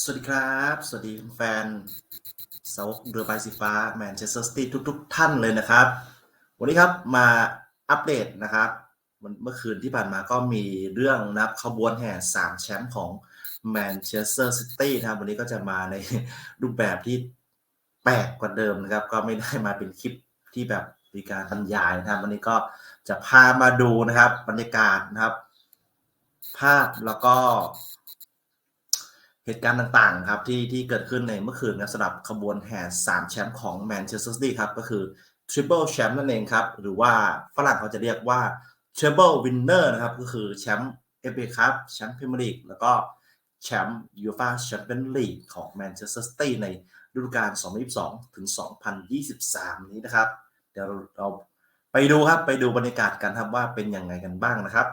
สวัสดีครับ สวัสดีแฟนสาวกเรือใบสีฟ้าแมนเชสเตอร์ซิตี้ทุกๆ ท่านเลยนะครับ วันนี้ครับมาอัปเดตนะครับเมื่อคืนที่ผ่านมาก็มีเรื่องนับขบวนแห่สามแชมป์ของแมนเชสเตอร์ซิตี้นะครับ วันนี้ก็จะมาในรูปแบบที่แปลกกว่าเดิมนะครับ ก็ไม่ได้มาเป็นคลิปที่แบบมีการบรรยายนะครับ วันนี้ก็จะพามาดูนะครับบรรยากาศนะครับ ภาพแล้วก็ เหตุการณ์ต่างๆครับที่ที่เกิดขึ้นในเมื่อคืนนะสำหรับขบวนแห่สามแชมป์ของแมนเชสเตอร์ซิตี้ครับก็คือ Triple Champ นั่นเองครับ หรือว่าฝรั่งเขาจะเรียกว่า Triple Winner นะครับ ก็คือแชมป์ FA Cup แชมป์พรีเมียร์ลีกแล้วก็แชมป์ยูฟ่าแชมเปี้ยนลีกของแมนเชสเตอร์ซิตี้ในฤดูกาล 2022 ถึง 2023 นี้นะครับ เดี๋ยวเราไปดูครับไปดูบรรยากาศกันครับว่าเป็นยังไงกันบ้างนะครับ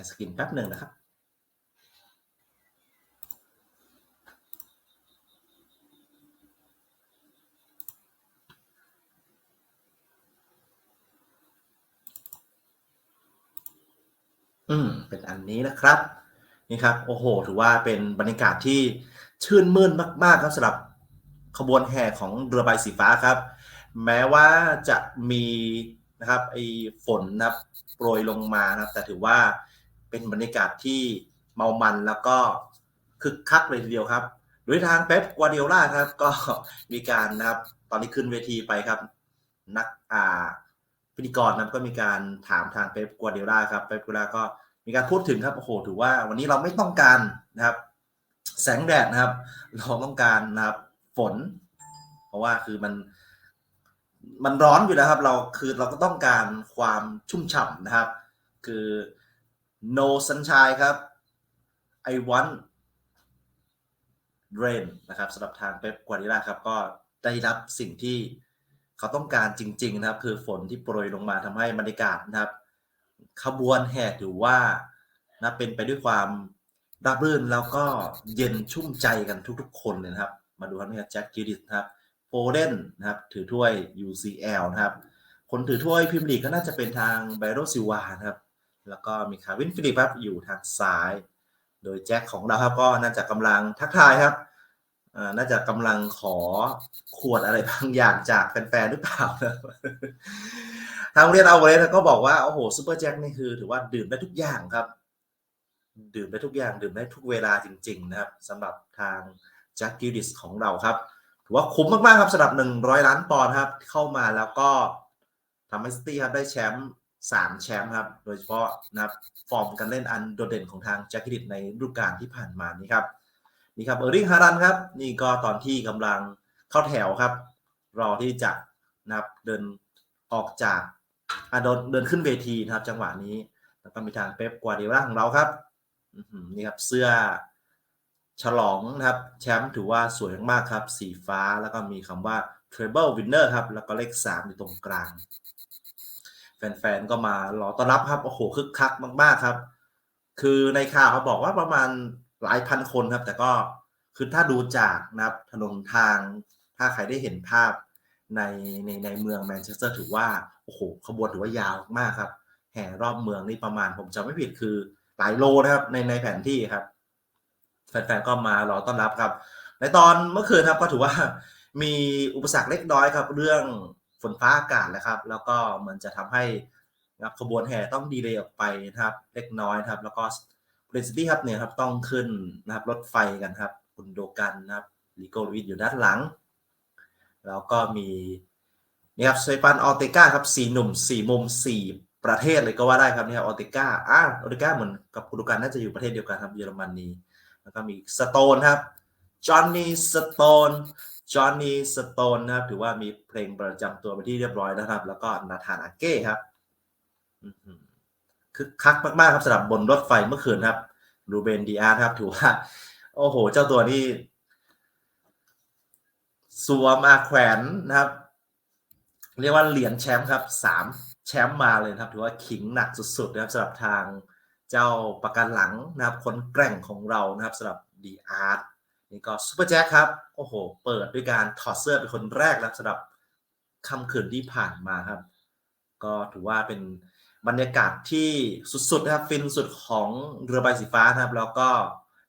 แชร์สกรีนแป๊บหนึ่งนะครับอืมเป็นอันนี้นะครับนี่ครับโอ้โห ถือว่าเป็นบรรยากาศที่ชื่นมื่นมาก ๆ ครับสำหรับขบวนแห่ของเรือใบสีฟ้าครับ แม้ว่าจะมีนะครับไอ้ฝนนะครับโปรยลงมานะครับ แต่ถือว่า เป็นบรรยากาศที่เมามันแล้วก็คึกคักเลยทีเดียวครับ โดยทางเป๊ปกัวเดียล่าครับ ก็มีการนะครับตอนนี้ขึ้นเวทีไปครับ นักอ่าพิธีกรนะก็มีการถามทางเป๊ปกัวเดียล่าครับเป๊ปกัวเดียล่าก็มีการพูดถึงครับโอ้โหถือว่าวันนี้เราไม่ต้องการนะครับ แสงแดดนะครับ เราต้องการนะครับฝน เพราะว่าคือมันมันร้อนอยู่แล้วครับ เราคือเราก็ต้องการความชุ่มฉ่ำนะครับ คือ no sunshine ครับ I want rain นะครับสำหรับทางเป๊ปกัวเดียล่าครับ ก็ได้รับสิ่งที่เขาต้องการจริง ๆ นะครับ คือฝนที่โปรยลงมาทำให้บรรยากาศนะครับ ขบวนแห่ถือว่านะเป็นไปด้วยความราบรื่นแล้วก็เย็นชุ่มใจกันทุกๆ คนเลยนะครับ มาดูครับนี่ครับแจ็คกิริสนะครับโฟเดนนะครับ ถือถ้วย UCL นะครับ คนถือถ้วยพรีเมียร์ลีกก็น่าจะเป็นทางไบโรซิวานะครับ แล้วก็มีคาร์วินฟิลิปครับอยู่ทางซ้าย โดยแจ็คของเราครับก็น่าจะกำลังทักทายครับน่าจะกำลังขอขวดอะไรบางอย่างจากแฟนๆหรือเปล่านะทางเรียนเอาเวสก็บอกว่าโอ้โหซูเปอร์แจ็คนี่คือถือว่าดื่มได้ทุกอย่างครับ ดื่มได้ทุกอย่างดื่มได้ทุกเวลาจริง ๆ นะครับสำหรับทางแจ็คกิลดิสของเราครับถือว่าคุ้มมากๆครับสำหรับ 100 ล้านปอนด์ครับ เข้ามาแล้วก็ทำให้ซิตี้ครับได้แชมป์ 3 แชมป์ครับ โดยเฉพาะนะครับฟอร์มการเล่นอันโดดเด่นของทางแจ็คกิดิสในฤดูกาลที่ผ่านมานี้ครับ นี่ครับเออร์ริงฮารันครับ นี่ก็ตอนที่กำลังเข้าแถวครับ รอที่จะนะครับเดินออกจากอะเดินเดินขึ้นเวทีนะครับ จังหวะนี้ แล้วก็มีทางเป๊ปกัวเดียล่าของเราครับนี่ครับเสื้อฉลองนะครับ แชมป์ถือว่าสวยมากๆครับ สีฟ้าแล้วก็มีคำว่า Treble Winner ครับ แล้วก็เลข 3 อยู่ตรงกลาง แฟนๆก็มารอต้อนรับครับโอ้โหคึกคักมาก ๆครับ คือในข่าวเขาบอกว่าประมาณหลายพันคนครับ แต่ก็คือถ้าดูจากนะครับถนนทางถ้าใครได้เห็นภาพในในในเมืองแมนเชสเตอร์ถือว่าโอ้โหขบวนถือว่ายาวมากครับ แห่รอบเมืองนี่ประมาณผมจำไม่ผิดคือหลายโลนะครับในในแผนที่ครับ แฟนๆก็มารอต้อนรับครับ ในตอนเมื่อคืนครับก็ถือว่ามีอุปสรรคเล็กน้อยครับ เรื่อง ฝนฟ้าอากาศนะครับ แล้วก็มือนจะทำให้นะครับขบวนแห่ต้องดีเลย์ออกไปนะครับ เล็กน้อยนะครับ แล้วก็เรนซิตี้ครับเนี่ยครับต้องขึ้นนะครับรถไฟกันครับ คุณโดกันนะครับลิโกลวิดอยู่ด้านหลัง แล้วก็มีนี่ครับเตฟานออเตกาครับสี่หนุ่มสี่มุมสี่ประเทศเลยก็ว่าได้ครับนี่ครับออเตกาอ่าออเตกาเหมือนกับคุณโดกันน่าจะอยู่ประเทศเดียวกันครับเยอรมนีแล้วก็มีสโตนครับจอห์นนี่สโตน จอห์นนี่สโตนนะครับถือว่ามีเพลงประจำตัวไปที่เรียบร้อยนะครับ แล้วก็นาธานอาเก้ครับอื้อคึกคักมากๆครับสำหรับบนรถไฟเมื่อคืนครับรูเบนดีอาร์ครับ ถือว่า โอ้โห เจ้าตัวนี้สวมอาแขวนนะครับ เรียกว่าเหรียญแชมป์ครับสามแชมป์มาเลยครับ ถือว่าขิงหนักสุดๆนะครับสำหรับทางเจ้าประกันหลังนะครับคนแกร่งของเรานะครับสำหรับดีอาร์ นี่ก็ซูเปอร์แจ็คครับ โอ้โห เปิดด้วยการถอดเสื้อเป็นคนแรกนะครับสำหรับค่ำคืนที่ผ่านมาครับ ก็ถือว่าเป็นบรรยากาศที่สุดๆนะครับ ฟินสุดของเรือใบสีฟ้านะครับ แล้วก็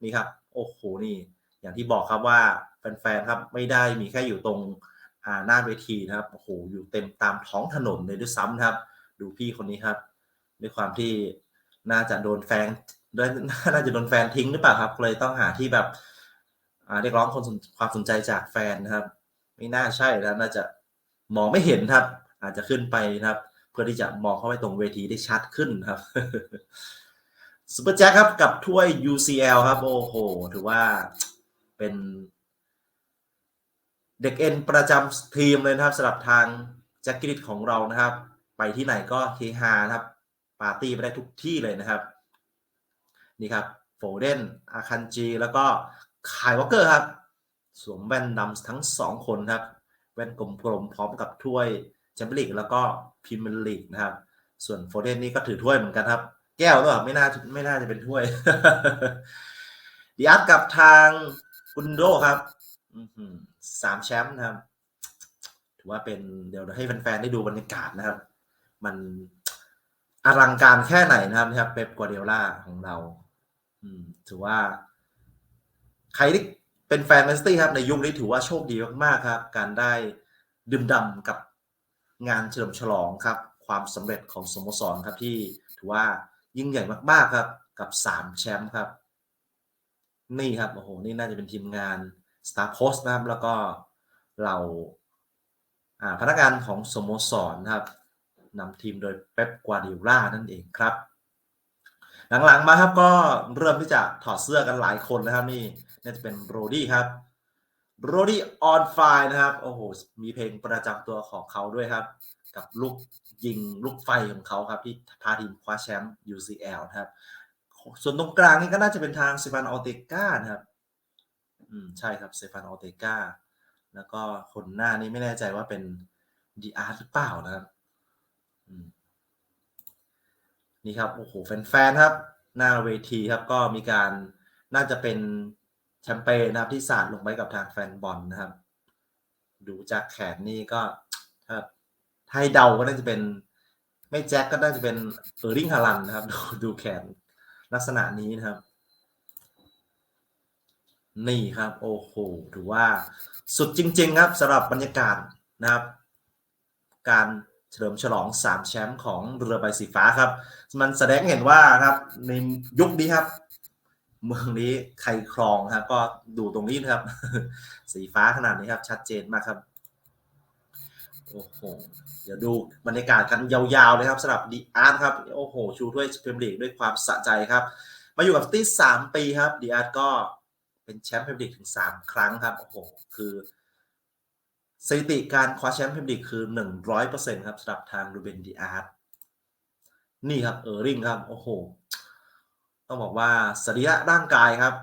นี่ครับ โอ้โห นี่ อย่างที่บอกครับว่าแฟนๆครับไม่ได้มีแค่อยู่ตรงหน้าเวทีนะครับ โอ้โห อยู่เต็มตามท้องถนนเลยด้วยซ้ำนะครับ ดูพี่คนนี้ครับ ด้วยความที่น่าจะโดนแฟนด้วยน่าจะโดนแฟนทิ้งหรือเปล่าครับเลยต้องหาที่แบบ เรียกร้องคนความสนใจจากแฟนนะครับ ไม่น่าใช่นะครับน่าจะมองไม่เห็นครับ อาจจะขึ้นไปนะครับ เพื่อที่จะมองเข้าไปตรงเวทีได้ชัดขึ้นครับซูเปอร์แจ็คครับกับถ้วย UCL ครับ โอ้โห ถือว่าเป็นเด็กเอ็นประจำทีมเลยนะครับสำหรับทางแจ็คกิริตของเรานะครับ ไปที่ไหนก็เฮฮานะครับ ปาร์ตี้ไปได้ทุกที่เลยนะครับ นี่ครับโฟเดนอาคันจี แล้วก็ คายวอลเกอร์ครับ สวมแว่นดำทั้งสองคนครับ แว่นกลมๆพร้อมกับถ้วยแชมเปี้ยนลีกแล้วก็พรีเมียร์ลีกนะครับ ส่วนโฟเดนนี่ก็ถือถ้วยเหมือนกันครับ แก้วหรือเปล่าไม่น่าไม่น่าจะเป็นถ้วยดีอาร์กับทางกุนโดครับสามแชมป์นะครับ ถือว่าเป็นเดี๋ยวให้แฟนๆได้ดูบรรยากาศนะครับ มันอลังการแค่ไหนนะครับนะครับเป๊ปกัวเดล่าของเรา อืมถือว่า ใครที่เป็นแฟนแมนซิตี้ครับในยุคนี้ถือว่าโชคดีมากๆครับ การได้ดื่มด่ำกับงานเฉลิมฉลองครับ ความสำเร็จของสโมสรครับที่ถือว่ายิ่งใหญ่มากๆครับกับสามแชมป์ครับ นี่ครับโอ้โหนี่น่าจะเป็นทีมงาน Star Post นะครับแล้วก็เราอ่าพนักงานของสโมสรนะครับนำทีมโดยเป๊ปกวาร์ดิล่านั่นเองครับ หลังๆมาครับก็เริ่มที่จะถอดเสื้อกันหลายคนนะครับนี่ น่าจะเป็นโรดี้ครับโรดี้ออนไฟนะครับ โอ้โห มีเพลงประจำตัวของเขาด้วยครับ กับลูกยิงลูกไฟของเขาครับ ที่พาทีมคว้าแชมป์ UCL นะครับ ส่วนตรงกลางนี่ก็น่าจะเป็นทางเซฟานออเตกานะครับ อืม ใช่ครับเซฟานออเตกาแล้วก็คนหน้านี้ไม่แน่ใจว่าเป็นดีอาร์หรือเปล่านะครับนี่ครับ โอ้โห แฟนๆ ครับ หน้าเวทีครับ ก็มีการน่าจะเป็น แชมเปญนะครับที่สาดลงไปกับทางแฟนบอลนะครับ ดูจากแขนนี่ก็ถ้าถ้าให้เดาก็น่าจะเป็น ไม่แจ็คก็น่าจะเป็นเออร์ริงฮาลันนะครับ ดูดูแขนลักษณะนี้นะครับ นี่ครับ โอ้โหถือว่าสุดจริง ๆ ครับสำหรับบรรยากาศนะครับ การเฉลิมฉลอง 3 แชมป์ของเรือใบสีฟ้าครับ มันแสดงเห็นว่าครับในยุคนี้ครับ เมืองนี้ใครครองครับก็ดูตรงนี้นะครับ สีฟ้าขนาดนี้ครับ ชัดเจนมากครับ โอ้โห เดี๋ยวดูบรรยากาศกันยาวๆเลยครับสำหรับดีอาร์ตครับ โอ้โห ชูถ้วยพรีเมียร์ลีกด้วยความสะใจครับ มาอยู่กับตี้สามปีครับดีอาร์ตก็เป็นแชมป์พรีเมียร์ลีกถึงสามครั้งครับ โอ้โห คือสถิติการคว้าแชมป์พรีเมียร์ลีกคือหนึ่งร้อยเปอร์เซ็นต์ครับสำหรับทางรูเบนดีอาร์ตนี่ครับเออร์ริงครับ โอ้โห ต้องบอกว่าสรีระร่างกายครับ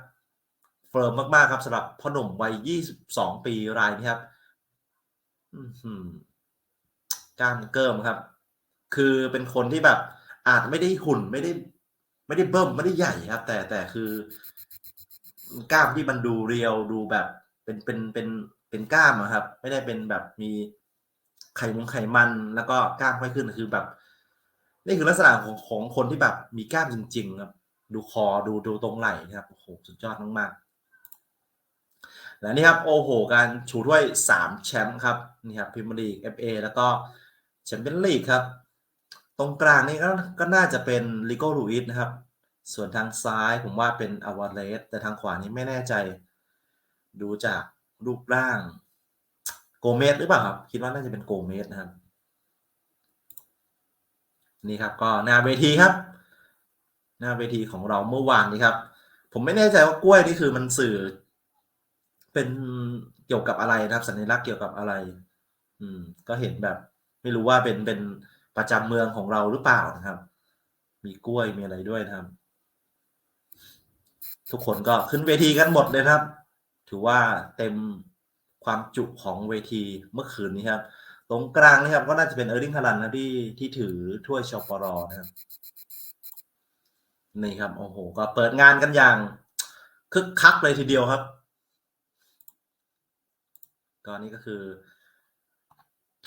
เฟิร์มมาก ๆ ครับสำหรับพ่อหนุ่มวัย 22 ปีรายนี้ครับกล้ามเกิมครับ คือเป็นคนที่แบบ อาจไม่ได้หุ่นไม่ได้ ไม่ได้เบิ่มไม่ได้ใหญ่ครับ แต่แต่คือกล้ามที่มันดูเรียวดูแบบ เป็นเป็นเป็นเป็นกล้ามครับ ไม่ได้เป็นแบบมีไขมงไขมันแล้วก็กล้ามค่อยขึ้นคือแบบ นี่คือลักษณะของของคนที่แบบมีกล้ามจริง ๆ ครับ ดูคอดูดูตรงไหล่นะครับโอ้โหสุดยอดมากๆและนี่ครับโอ้โห การชูถ้วยสามแชมป์ครับนี่ครับพรีเมียร์ลีกเอฟเอแล้วก็แชมเปี้ยนลีกครับ ตรงกลางนี่ก็ก็น่าจะเป็นลิโก้ลูอิสนะครับ ส่วนทางซ้ายผมว่าเป็นอวาเลสแต่ทางขวานี้ไม่แน่ใจ ดูจากรูปร่างโกเมสหรือเปล่าครับ คิดว่าน่าจะเป็นโกเมสนะครับ นี่ครับก็หน้าเวทีครับ หน้าเวทีของเราเมื่อวานนี้ครับ ผมไม่แน่ใจว่ากล้วยนี่คือมันสื่อ เป็นเกี่ยวกับอะไรนะครับ สัญลักษณ์เกี่ยวกับอะไร อืม ก็เห็นแบบ ไม่รู้ว่าเป็นเป็นประจำเมืองของเราหรือเปล่านะครับ มีกล้วยมีอะไรด้วยนะครับ ทุกคนก็ขึ้นเวทีกันหมดเลยครับ ถือว่าเต็มความจุของเวทีเมื่อคืนนี้ครับ ตรงกลางนี่ครับ ก็น่าจะเป็นเออร์ลิงฮาลันนะที่ที่ถือถ้วยชอปรนะครับ นี่ครับโอ้โหก็เปิดงานกันอย่างคึกคักเลยทีเดียวครับก็นี่ก็คือ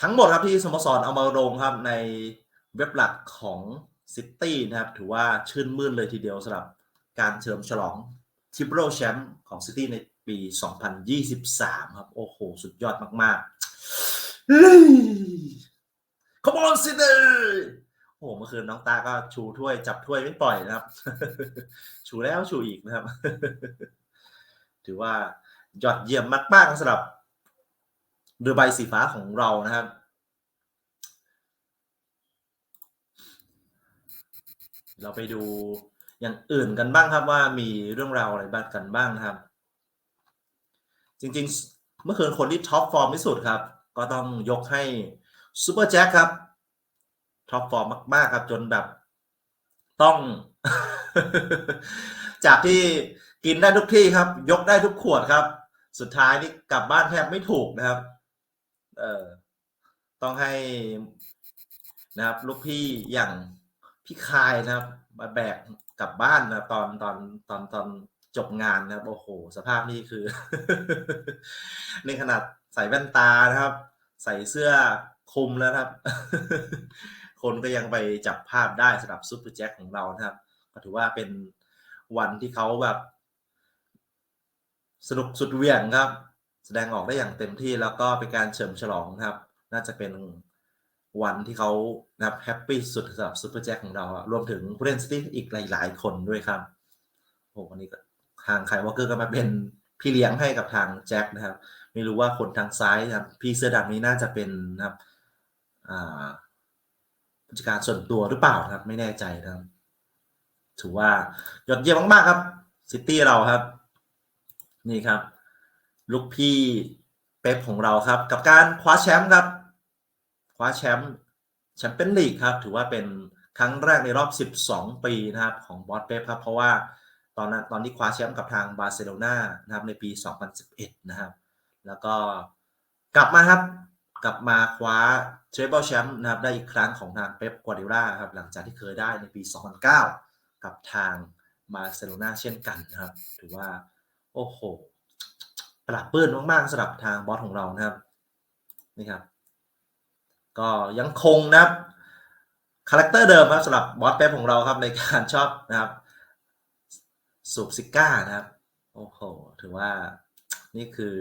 ทั้งหมดครับที่สโมสรเอามาลงครับในเว็บหลักของซิตี้นะครับ ถือว่าชื่นมื่นเลยทีเดียวสำหรับการเฉลิมฉลองทิปเปิลแชมป์ของซิตี้ในปี 2023 ครับ โอ้โห สุดยอดมากๆ Come on City โอ้โหเมื่อคืนน้องตาก็ชูถ้วยจับถ้วยไม่ปล่อยนะครับ ชูแล้วชูอีกนะครับ ถือว่ายอดเยี่ยมมากๆสำหรับเรือใบสีฟ้าของเรานะครับเราไปดูอย่างอื่นกันบ้างครับว่ามีเรื่องราวอะไรบ้างกันบ้างนะครับ จริงๆ เมื่อคืนคนที่ท็อปฟอร์มที่สุดครับ ก็ต้องยกให้ซูเปอร์แจ็คครับ ท็อปฟอร์มมาก ๆ ครับ จนแบบต้อง จากที่กินได้ทุกที่ครับ ยกได้ทุกขวดครับ สุดท้ายนี่กลับบ้านแทบไม่ถูกนะครับ เออต้องให้นะครับ ลูกพี่อย่างพี่คายนะครับ มาแบกกลับบ้านนะตอนตอนตอนตอนจบงานนะครับโอ้โห สภาพนี่คือในขนาดใส่แว่นตานะครับ ใส่เสื้อคลุมแล้วครับ คนก็ยังไปจับภาพได้สำหรับซุปเปอร์แจ็คของเรานะครับ ก็ถือว่าเป็นวันที่เขาแบบ สนุกสุดเหวี่ยงครับ แสดงออกได้อย่างเต็มที่แล้วก็เป็นการเฉลิมฉลองนะครับ น่าจะเป็นวันที่เขานะครับแฮปปี้สุดสำหรับซูเปอร์แจ็คของเรา รวมถึงผู้เล่นสตี้อีกหลาย ๆ คนด้วยครับโอ้วันนี้ก็ทางไคลวอเกอร์ก็มาเป็นพี่เลี้ยงให้กับทางแจ็คนะครับ ไม่รู้ว่าคนทางซ้ายนะครับพี่เสื้อดำนี้น่าจะเป็นนะครับอ่า ผู้จัดการส่วนตัวหรือเปล่าครับ ไม่แน่ใจนะครับถือว่ายอดเยี่ยมมากๆครับซิตี้เราครับ นี่ครับ ลูกพี่เป๊ปของเราครับ กับการคว้าแชมป์ครับ คว้าแชมป์แชมเปี้ยนลีกครับ ถือว่าเป็นครั้งแรกในรอบ 12 ปีนะครับ ของบอสเป๊ปครับ เพราะว่าตอนนั้นตอนที่คว้าแชมป์กับทางบาร์เซโลนานะครับ ในปี 2011 นะครับ แล้วก็กลับมาครับ กลับมาคว้า เทรเบิลแชมป์นะครับได้อีกครั้งของทางเป๊ปกัวดิโอลาครับหลังจากที่เคยได้ในปี 2009 กับทางบาร์เซโลนาเช่นกันนะครับ ถือว่า โอ้โหปราบปลื้มมากๆสำหรับทางบอสของเรานะครับนี่ครับ ก็ยังคงนะครับคาแรคเตอร์เดิมครับสำหรับบอสเป๊ปของเราครับในการชอบนะครับสูบซิก้านะครับ โอ้โห ถือว่านี่คือ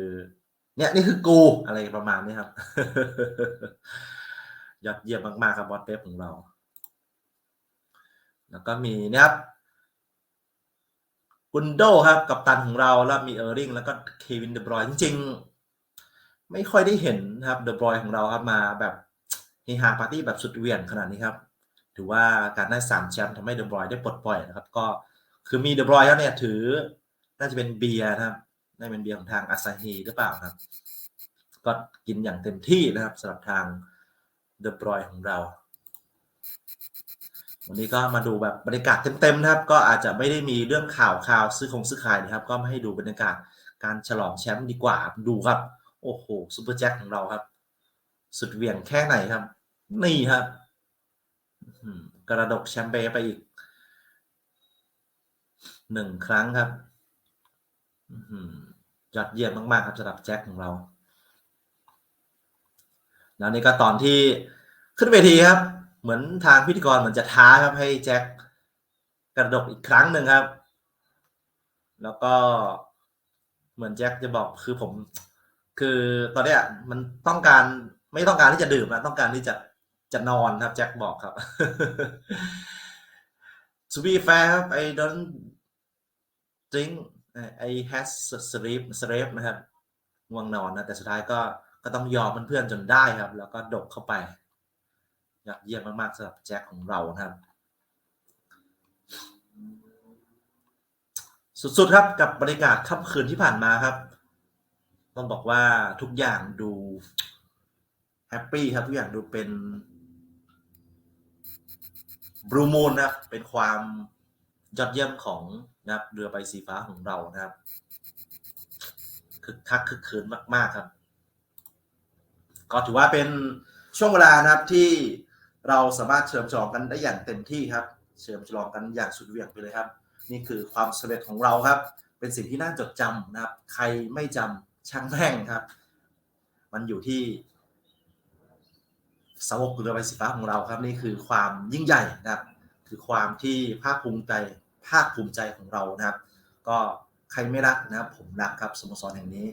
เนี่ย นี่คือกูอะไรประมาณนี้ครับ ยอดเยี่ยมมากๆครับบอสเป๊ปของเรา แล้วก็มีนะครับกุนโดครับกับตันของเราแล้วมีเออร์ริงแล้วก็เควินเดบรอยจริง ๆ ไม่ค่อยได้เห็นนะครับเดบรอยของเราครับมาแบบเฮฮาปาร์ตี้แบบสุดเหวี่ยงขนาดนี้ครับ ถือว่าการได้สามแชมป์ทำให้เดบรอยได้ปลดปล่อยนะครับ ก็คือมีเดบรอยแล้วเนี่ยถือน่าจะเป็นเบียร์นะครับน่าจะเป็นเบียร์ของทางอาซาฮีหรือเปล่าครับ ก็กินอย่างเต็มที่นะครับสำหรับทาง เดอะบรอยของเรา วันนี้ก็มาดูแบบบรรยากาศเต็มๆนะครับ ก็อาจจะไม่ได้มีเรื่องข่าวข่าวซื้อคงซื้อขายนะครับ ก็มาให้ดูบรรยากาศการฉลองแชมป์ดีกว่าดูครับ โอ้โหซูเปอร์แจ็คของเราครับ สุดเหวี่ยงแค่ไหนครับ นี่ครับกระดกแชมเปญไปอีกหนึ่งครั้งครับยอดเยี่ยมมาก ๆ ครับสำหรับแจ็คของเรา แล้วนี่ก็ตอนที่ขึ้นเวทีครับ เหมือนทางพิธีกรเหมือนจะท้าครับให้แจ็คกระดกอีกครั้งหนึ่งครับ แล้วก็เหมือนแจ็คจะบอกคือผม คือตอนเนี้ยมันต้องการไม่ต้องการที่จะดื่มนะต้องการที่จะจะนอนครับแจ็คบอกครับ to be fair ครับ I don't drink I has sleep sleep นะครับง่วงนอนนะแต่สุดท้ายก็ ก็ต้องยอมเพื่อนๆจนได้ครับ แล้วก็ดกเข้าไปยอดเยี่ยมมากๆสำหรับแจ็คของเราครับ สุดๆครับกับบรรยากาศค่ำคืนที่ผ่านมาครับ ต้องบอกว่าทุกอย่างดูแฮปปี้ครับทุกอย่างดูเป็นบลูมูนนะครับเป็นความยอดเยี่ยมของนะครับเรือใบสีฟ้าของเรานะครับคึกคักคึกคืนมาก ๆ ครับ ก็ถือว่าเป็นช่วงเวลานะครับที่เราสามารถเฉลิมฉลองกันได้อย่างเต็มที่ครับเฉลิมฉลองกันอย่างสุดเหวี่ยงไปเลยครับ นี่คือความสำเร็จของเราครับ เป็นสิ่งที่น่าจดจำนะครับ ใครไม่จำช่างแม่งครับ มันอยู่ที่สาวกเรือใบสีฟ้าของเราครับ นี่คือความยิ่งใหญ่นะครับ คือความที่ภาคภูมิใจภาคภูมิใจของเรานะครับ ก็ใครไม่รักนะครับ ผมรักครับสโมสรแห่งนี้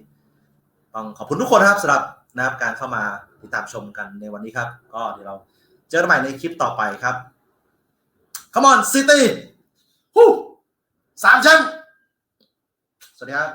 ต้องขอบคุณทุกคนนะครับสำหรับ นะครับการเข้ามาติดตามชมกันในวันนี้ครับ ก็เดี๋ยวเราเจอกันใหม่ในคลิปต่อไปครับ Come on City ฮู้สามแชมป์สวัสดีครับ